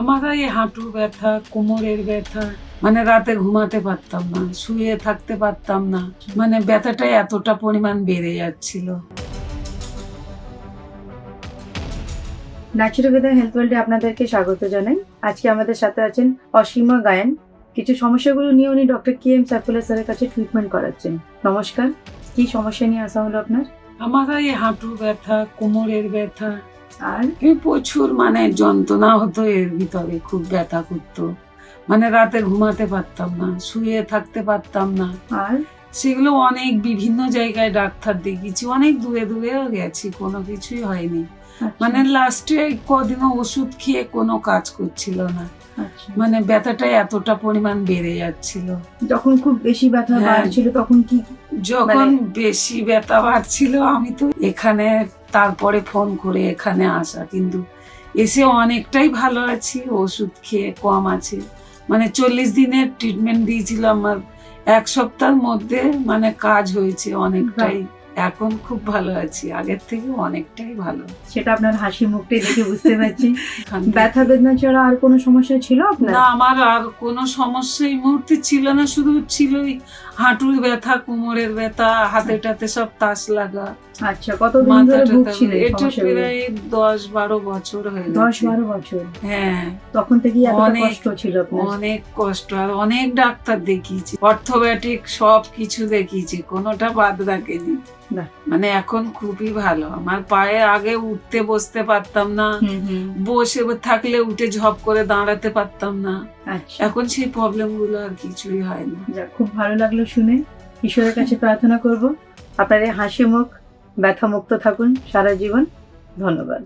আমার এই হাঁটুর ব্যথা কোমরের ব্যথা মানে রাতে ঘুমাতে পারতাম না শুয়ে থাকতে পারতাম না মানে ব্যথাটা এতটা পরিমাণ বেড়ে যাচ্ছিল। ন্যাচুরোপ্যাথি হেলথ ওয়ার্ল্ডে আপনাদেরকে স্বাগত জানাই। আজকে আমাদের সাথে আছেন অসীমা গায়ন। কিছু সমস্যাগুলো নিয়ে উনি ডক্টর কে এম সাইফুল্লাহ স্যারের কাছে ট্রিটমেন্ট করাচ্ছেন। নমস্কার। কি সমস্যা নিয়ে আসা হলো আপনার? আমার এই হাঁটুর ব্যথা কোমরের ব্যথা আর প্রচুর মানে যন্ত্রণা হতো এর ভিতরে খুব ব্যথা করতো। মানে রাতে ঘুমাতে পারতাম না শুয়ে থাকতে পারতাম না। আর? সেগুলো অনেক বিভিন্ন জায়গায় ডাক্তার দেখিয়েছি অনেক দূরে দূরেও গেছি কোনো কিছুই হয়নি। আচ্ছা, মানে লাস্টে কদিনও ওষুধ খেয়ে কোনো কাজ করছিল না। আচ্ছা। মানে ব্যথাটা এতটা পরিমাণ বেড়ে যাচ্ছিল। যখন খুব বেশি ব্যথা হ্যাঁ। বাড়ছিল তখন কি যখন মানে- বেশি ব্যথা বাড়ছিল আমি তো এখানে তারপরে ফোন করে এখানে আসা। কিন্তু এসে অনেকটাই ভালো আছি, ওষুধ খেয়ে কম আছে। মানে চল্লিশ দিনের ট্রিটমেন্ট দিয়েছিল আমার এক সপ্তাহের মধ্যে মানে কাজ হয়েছে অনেকটাই। এখন খুব ভালো আছি। আগের থেকে অনেকটাই ভালো। সেটা আপনার হাসি মুখটাই দেখে বুঝতে পারছি। ব্যথা বেদনা ছাড়া আর কোনো সমস্যা ছিল আপনার? না আমার আর কোনো সমস্যা এই মুহূর্তে ছিল না শুধু ছিল হাঁটুর ব্যথা কোমরের ব্যথা হাতে টাতে সব তাস লাগা। আচ্ছা কতদিন মাথা ধরে টাথা ভুগছিলেন এটা প্রায় দশ বারো বছর হয়ে গেছে। বারো বছর? হ্যাঁ। তখন এতটা অনেক- কষ্ট ছিল আপনার? অনেক কষ্ট আর অনেক ডাক্তার দেখিয়েছি। অর্থোপ্যাটিক সব কিছু দেখিয়েছি কোনোটা বাদ রাখেনি। মানে এখন খুবই ভালো। আমার পায়ে আগে উঠতে বসতে পারতাম না। বসে থাকলে উঠে ঝপ করে দাঁড়াতে পারতাম না। আচ্ছা। এখন সেই প্রবলেমগুলো আর কিছুই হয় না। যাক খুব ভালো লাগল শুনে। ঈশ্বরের কাছে প্রার্থনা করব। আপনাদের হাসি মুখ ব্যথা মুক্ত থাকুন সারা জীবন। ধন্যবাদ।